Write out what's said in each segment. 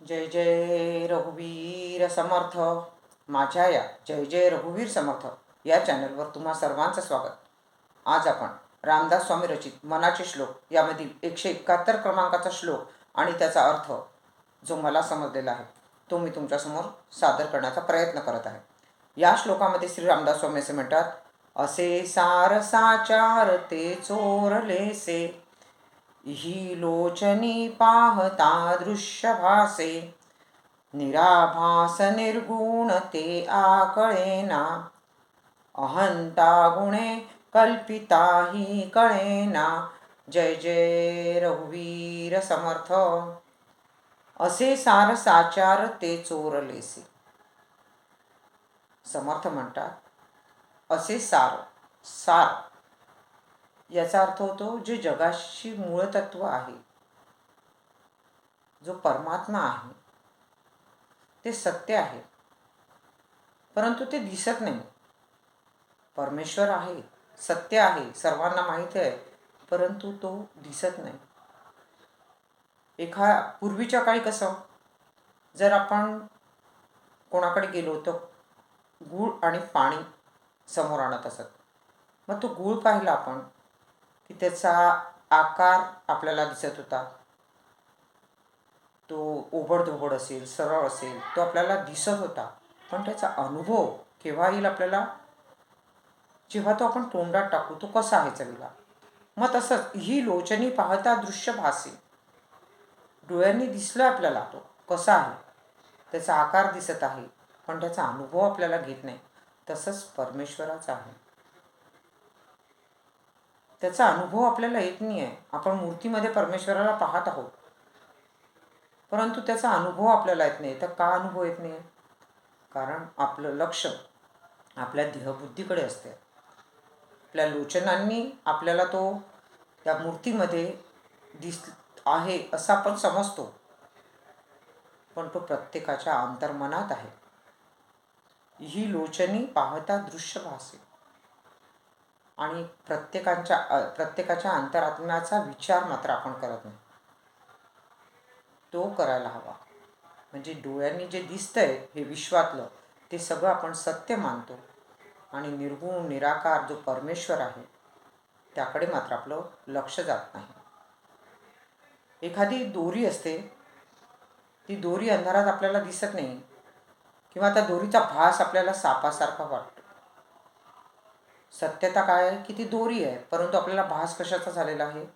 जय जय रघुवीर समर्थ. माझ्या या जय जय रघुवीर समर्थ या चॅनलवर तुम्हा सर्वांचं स्वागत. आज आपण रामदास स्वामी रचित मनाचे श्लोक यामधील एकशे एकाहत्तर क्रमांकाचा श्लोक आणि त्याचा अर्थ जो मला समजलेला आहे तो मी तुमच्यासमोर सादर करण्याचा प्रयत्न करत आहे. या श्लोकामध्ये श्री रामदास स्वामी असे म्हणतात असे सारसाचार ते चोरलेसे ही लोचनी पाहता दृश्य भासे निराभास निर्गुण ते आकळेना अहंता गुणे कल्पिता ही कळेना जय जय रघुवीर समर्थ. असे सार साचार ते चोरलेसे समर्थ म्हणतात असे सार सार याचा अर्थ होतो जे जगाशी मूळतत्व आहे जो परमात्मा आहे ते सत्य आहे. परंतु ते दिसत नाही. परमेश्वर आहे सत्य आहे सर्वांना माहीत आहे परंतु तो दिसत नाही. एखा पूर्वीच्या काळी कसं जर आपण कोणाकडे गेलो तर गूळ आणि पाणी समोर आणत असत. मग तो गूळ पाहिला आपण की त्याचा आकार आपल्याला दिसत होता. तो ओबडधोबड असेल सरळ असेल तो आपल्याला दिसत होता. पण त्याचा अनुभव केव्हा येईल आपल्याला जेव्हा तो आपण तोंडात टाकू तो कसा आहे चवीला? मग तसंच ही लोचनी पाहता दृश्य भासे. डोळ्यांनी दिसलं आपल्याला तो कसा आहे? त्याचा आकार दिसत आहे पण त्याचा अनुभव आपल्याला घेत नाही. तसंच परमेश्वराचा आहे. त्याचा अनुभव आपल्याला येत नाही आहे आपण मूर्तीमध्ये परमेश्वराला पाहत आहोत. परंतु त्याचा अनुभव आपल्याला येत नाही. तर का अनुभव येत नाही? कारण आपलं लक्ष आपल्या देहबुद्धीकडे असते. आपल्या लोचनांनी आपल्याला तो त्या मूर्तीमध्ये दिस आहे असं आपण समजतो. पण तो प्रत्येकाच्या अंतर्मनात आहे. ही लोचनी पाहता दृश्य भासे. आणि प्रत्येकाच्या प्रत्येकाच्या अंतरात्म्याचा विचार मात्र आपण करत नाही. तो करायला हवा. म्हणजे डोळ्यांनी जे दिसतंय हे विश्वातलं ते सगळं आपण सत्य मानतो. आणि निर्गुण निराकार जो परमेश्वर आहे त्याकडे मात्र आपलं लक्ष जात नाही. एखादी दोरी असते ती दोरी अंधारात आपल्याला दिसत नाही किंवा त्या दोरीचा भास आपल्याला सापासारखा वाटतो. सत्यता काय आहे? की ती दोरी आहे? परंतु आपल्याला भास कशाचा झालेला आहे?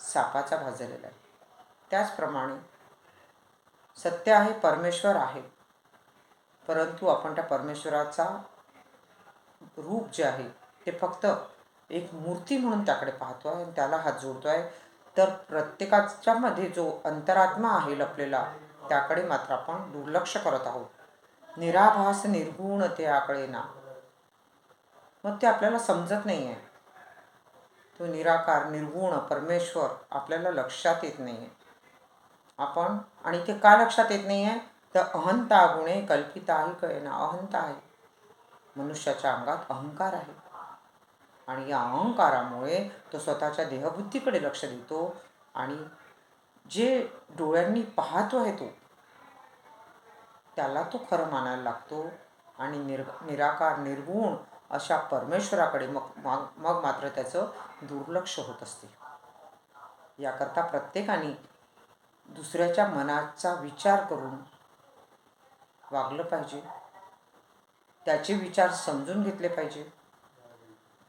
सापाचा भास झालेला आहे. त्याचप्रमाणे सत्य आहे परमेश्वर आहे. परंतु आपण त्या परमेश्वराचा रूप जे आहे ते फक्त एक मूर्ती म्हणून त्याकडे पाहतो आहे आणि त्याला हात जोडतो आहे तर प्रत्येकाच्यामध्ये जो अंतरात्मा आहे लपलेला त्याकडे मात्र आपण दुर्लक्ष करत आहोत. निराभास निर्गुण ते आकडे ना मग ते आपल्याला समजत नाही आहे तो निराकार निर्गुण परमेश्वर आपल्याला लक्षात येत नाही आहे आपण आणि ते का लक्षात येत नाही आहे तर अहंता गुणे कल्पिताही कळेना अहंता आहे. मनुष्याच्या अंगात अहंकार आहे. आणि या अहंकारामुळे तो स्वतःच्या देहबुद्धीकडे लक्ष देतो आणि जे डोळ्यांनी पाहतो आहे तो त्याला तो खरं मानायला लागतो. आणि निर निराकार निर्गुण अशा परमेश्वराकडे मग मग मात्र त्याचं दुर्लक्ष होत असते. याकरता प्रत्येकाने दुसऱ्याच्या मनाचा विचार करून वागलं पाहिजे. त्याचे विचार समजून घेतले पाहिजे.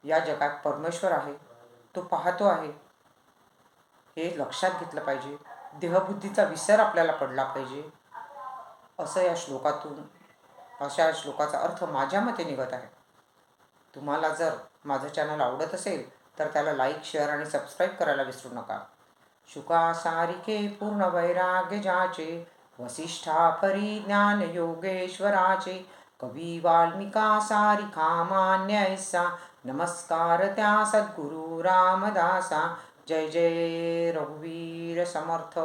या जगात परमेश्वर आहे तो पाहतो आहे. हे लक्षात घेतलं पाहिजे. देहबुद्धीचा विसर आपल्याला पडला पाहिजे. असं या श्लोकातून अशा श्लोकाचा अर्थ माझ्या मते निघत आहे. तुम्हाला जर माझं चॅनल आवडत असेल तर त्याला लाईक शेअर आणि सबस्क्राईब करायला विसरू नका. शुका सारिके पूर्ण वैराग्य जाचे वसिष्ठा परी ज्ञान योगेश्वराचे कवी वाल्मिका सारिका मान्य ऐसा नमस्कार त्या सद्गुरु रामदासा जय जय रघुवीर समर्थ.